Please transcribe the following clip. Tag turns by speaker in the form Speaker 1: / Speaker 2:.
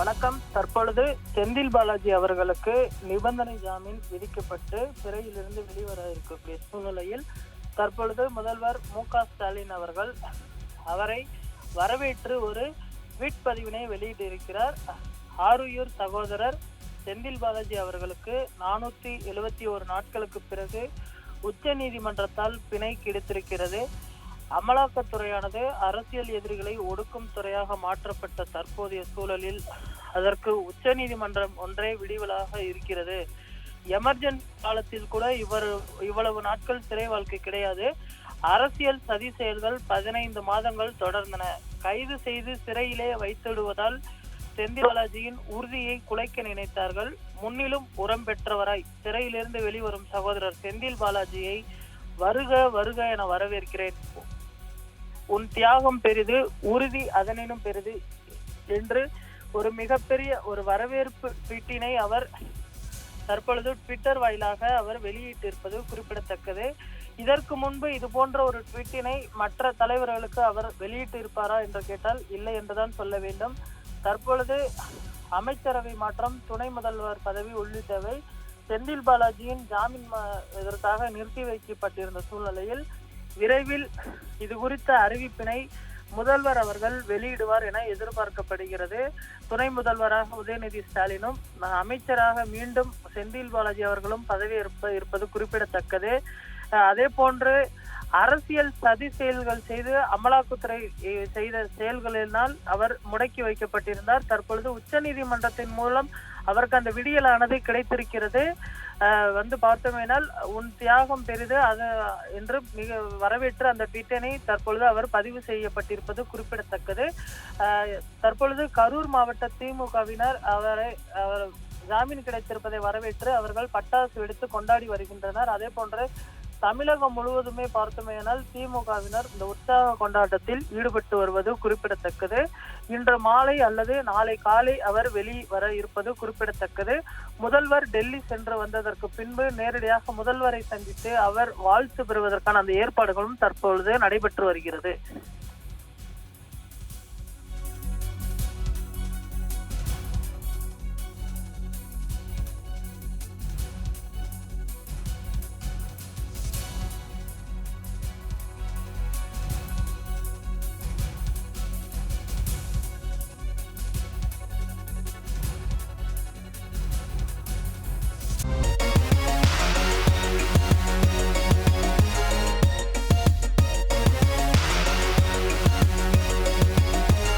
Speaker 1: வணக்கம். தற்பொழுது செந்தில் பாலாஜி அவர்களுக்கு நிபந்தனை ஜாமீன் விதிக்கப்பட்டு சிறையிலிருந்து வெளிவர இருக்கக்கூடிய சூழ்நிலையில் தற்பொழுது முதல்வர் மு க ஸ்டாலின் அவர்கள் அவரை வரவேற்று ஒரு ட்வீட் பதிவினை வெளியிட்டிருக்கிறார். ஆருயூர் சகோதரர் செந்தில் பாலாஜி அவர்களுக்கு நானூத்தி எழுபத்தி ஒரு நாட்களுக்கு பிறகு உச்ச நீதிமன்றத்தால் பிணை கிடைத்திருக்கிறது. அமலாக்கத்துறையானது அரசியல் எதிரிகளை ஒடுக்கும் துறையாக மாற்றப்பட்ட தற்போதைய சூழலில் அதற்கு உச்ச நீதிமன்றம் ஒன்றே விடிவலாக இருக்கிறது. எமர்ஜென்சி காலத்தில் கூட இவர் இவ்வளவு நாட்கள் சிறை வாழ்க்கை கிடையாது. அரசியல் சதி செயல்கள் பதினைந்து மாதங்கள் தொடர்ந்தன. கைது செய்து சிறையிலே வைத்திடுவதால் செந்தில் பாலாஜியின் உறுதியை குலைக்க நினைத்தார்கள். முன்னிலும் உரம் பெற்றவராய் சிறையிலிருந்து வெளிவரும் சகோதரர் செந்தில் பாலாஜியை வருக வருக என வரவேற்கிறேன். உன் தியாகம் பெரிது உறுதி அதனினும் பெரிது என்று ஒரு மிகப்பெரிய ஒரு வரவேற்பு ட்வீட்டினை அவர் தற்பொழுது ட்விட்டர் வாயிலாக அவர் வெளியிட்டிருப்பது குறிப்பிடத்தக்கது. இதற்கு முன்பு இது போன்ற ஒரு ட்வீட்டினை மற்ற தலைவர்களுக்கு அவர் வெளியிட்டு இருப்பாரா என்று கேட்டால் இல்லை என்றுதான் சொல்ல வேண்டும். தற்பொழுது அமைச்சரவை மாற்றம் துணை முதல்வர் பதவி உள்ளிட்டவை செந்தில் பாலாஜியின் ஜாமீன் இதற்காக நிறுத்தி வைக்கப்பட்டிருந்த சூழ்நிலையில் விரைவில் இது குறித்த அறிவிப்பினை முதல்வர் அவர்கள் வெளியிடுவார் என எதிர்பார்க்கப்படுகிறது. துணை முதல்வராக உதயநிதி ஸ்டாலினும் அமைச்சராக மீண்டும் செந்தில் பாலாஜி அவர்களும் பதவி இருப்ப இருப்பது குறிப்பிடத்தக்கது. அதே போன்று அரசியல் சதி செயல்கள் செய்து அமலாக்கத்துறை செய்த செயல்களினால் அவர் முடக்கி வைக்கப்பட்டிருந்தார். தற்பொழுது உச்சநீதிமன்றத்தின் மூலம் அவருக்கு அந்த விடியலானது கிடைத்திருக்கிறது. வந்து பார்த்தோமேனால் உன் தியாகம் பெரிது அது என்று மிக வரவேற்று அந்த ட்விட்டனை தற்பொழுது அவர் பதிவு செய்யப்பட்டிருப்பது குறிப்பிடத்தக்கது. தற்பொழுது கரூர் மாவட்ட திமுகவினர் அவரை அவர் ஜாமீன் கிடைத்திருப்பதை வரவேற்று அவர்கள் பட்டாசு வெடித்து கொண்டாடி வருகின்றனர். அதே போன்று தமிழகம் முழுவதுமே பார்த்தோமேனால் திமுகவினர் இந்த உற்சாக கொண்டாட்டத்தில் ஈடுபட்டு வருவது குறிப்பிடத்தக்கது. இன்று மாலை அல்லது நாளை காலை அவர் வெளி வர இருப்பது குறிப்பிடத்தக்கது. முதல்வர் டெல்லி சென்று வந்ததற்கு பின்பு நேரடியாக முதல்வரை சந்தித்து அவர் வாழ்த்து பெறுவதற்கான அந்த ஏற்பாடுகளும் தற்பொழுது நடைபெற்று வருகிறது.